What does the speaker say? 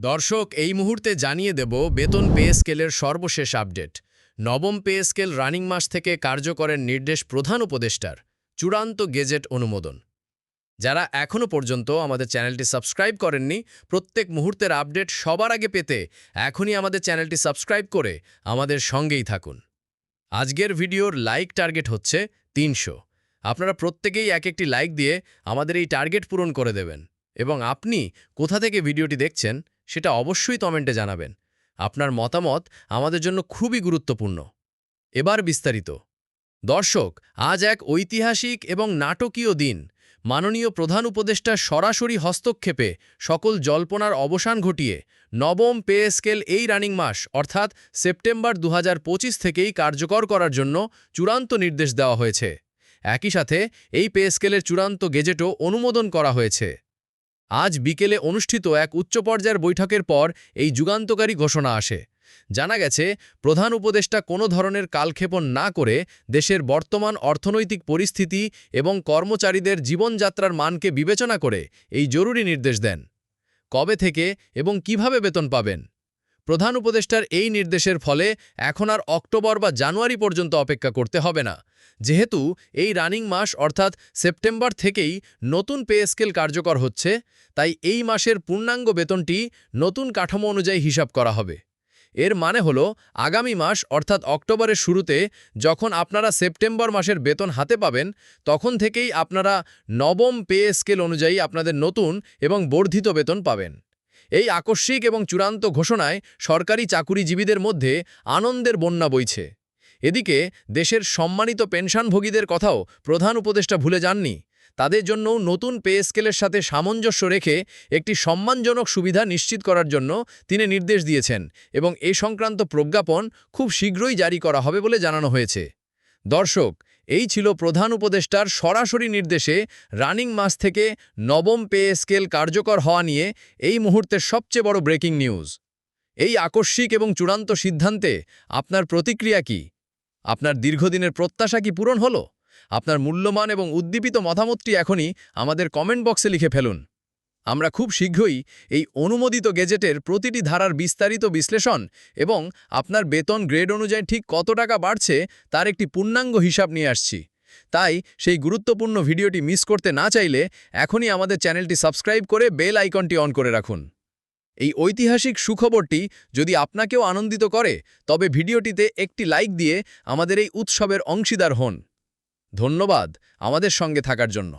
দর্শক, এই মুহূর্তে জানিয়ে দেব বেতন পে স্কেলের সর্বশেষ আপডেট। নবম পে স্কেল রানিং মাস থেকে কার্যকরের নির্দেশ প্রধান উপদেষ্টার। চূড়ান্ত গেজেট অনুমোদন। যারা এখনও পর্যন্ত আমাদের চ্যানেলটি সাবস্ক্রাইব করেননি, প্রত্যেক মুহূর্তের আপডেট সবার আগে পেতে এখনই আমাদের চ্যানেলটি সাবস্ক্রাইব করে আমাদের সঙ্গেই থাকুন। আজকের ভিডিওর লাইক টার্গেট হচ্ছে তিনশো। আপনারা প্রত্যেকেই এক একটি লাইক দিয়ে আমাদের এই টার্গেট পূরণ করে দেবেন। এবং আপনি কোথা থেকে ভিডিওটি দেখছেন সেটা অবশ্যই কমেন্টে জানাবেন। আপনার মতামত আমাদের জন্য খুবই গুরুত্বপূর্ণ। এবার বিস্তারিত। দর্শক, আজ এক ঐতিহাসিক এবং নাটকীয় দিন। মাননীয় প্রধান উপদেষ্টার সরাসরি হস্তক্ষেপে সকল জল্পনার অবসান ঘটিয়ে নবম পে স্কেল এই রানিং মাস, অর্থাৎ সেপ্টেম্বর দু হাজার পঁচিশ থেকেই কার্যকর করার জন্য চূড়ান্ত নির্দেশ দেওয়া হয়েছে। একই সাথে এই পে স্কেলের চূড়ান্ত গেজেটও অনুমোদন করা হয়েছে। আজ বিকেলে অনুষ্ঠিত এক উচ্চ পর্যায়ের বৈঠকের পর এই যুগান্তকারী ঘোষণা আসে। জানা গেছে, প্রধান উপদেষ্টা কোনো ধরনের কালক্ষেপণ না করে দেশের বর্তমান অর্থনৈতিক পরিস্থিতি এবং কর্মচারীদের জীবনযাত্রার মানকে বিবেচনা করে এই জরুরি নির্দেশ দেন। কবে থেকে এবং কীভাবে বেতন পাবেন? প্রধান উপদেষ্টার এই নির্দেশের ফলে এখন আর অক্টোবর বা জানুয়ারি পর্যন্ত অপেক্ষা করতে হবে না। যেহেতু এই রানিং মাস অর্থাৎ সেপ্টেম্বর থেকেই নতুন পে স্কেল কার্যকর হচ্ছে, তাই এই মাসের পূর্ণাঙ্গ বেতনটি নতুন কাঠামো অনুযায়ী হিসাব করা হবে। এর মানে হলো, আগামী মাস অর্থাৎ অক্টোবরের শুরুতে যখন আপনারা সেপ্টেম্বর মাসের বেতন হাতে পাবেন, তখন থেকেই আপনারা নবম পে স্কেল অনুযায়ী আপনাদের নতুন এবং বর্ধিত বেতন পাবেন। এই আকস্মিক এবং চূড়ান্ত ঘোষণায় সরকারি চাকুরিজীবীদের মধ্যে আনন্দের বন্যা বইছে। এদিকে দেশের সম্মানিত পেনশনভোগীদের কথাও প্রধান উপদেষ্টা ভুলে যাননি। তাদের জন্যও নতুন পে স্কেলের সাথে সামঞ্জস্য রেখে একটি সম্মানজনক সুবিধা নিশ্চিত করার জন্য তিনি নির্দেশ দিয়েছেন এবং এ সংক্রান্ত প্রজ্ঞাপন খুব শীঘ্রই জারি করা হবে বলে জানানো হয়েছে। দর্শক এই ছিল প্রধান উপদেষ্টার সরাসরি নির্দেশে রানিং মাস থেকে নবম পে স্কেল কার্যকর হওয়া নিয়ে এই মুহূর্তের সবচেয়ে বড় ব্রেকিং নিউজ। এই আকস্মিক এবং চূড়ান্ত সিদ্ধান্তে আপনার প্রতিক্রিয়া কি? আপনার দীর্ঘদিনের প্রত্যাশা কি পূরণ হলো? আপনার মূল্যমান এবং উদ্দীপিত মতামতটি এখনই আমাদের কমেন্ট বক্সে লিখে ফেলুন। আমরা খুব শীঘ্রই এই অনুমোদিত গেজেটের প্রতিটি ধারার বিস্তারিত বিশ্লেষণ এবং আপনার বেতন গ্রেড অনুযায়ী ঠিক কত টাকা বাড়ছে তার একটি পূর্ণাঙ্গ হিসাব নিয়ে আসছি। তাই সেই গুরুত্বপূর্ণ ভিডিওটি মিস করতে না চাইলে এখনই আমাদের চ্যানেলটি সাবস্ক্রাইব করে বেল আইকনটি অন করে রাখুন। এই ঐতিহাসিক সুখবরটি যদি আপনাকেও আনন্দিত করে, তবে ভিডিওটিতে একটি লাইক দিয়ে আমাদের এই উৎসবের অংশীদার হন। ধন্যবাদ আমাদের সঙ্গে থাকার জন্য।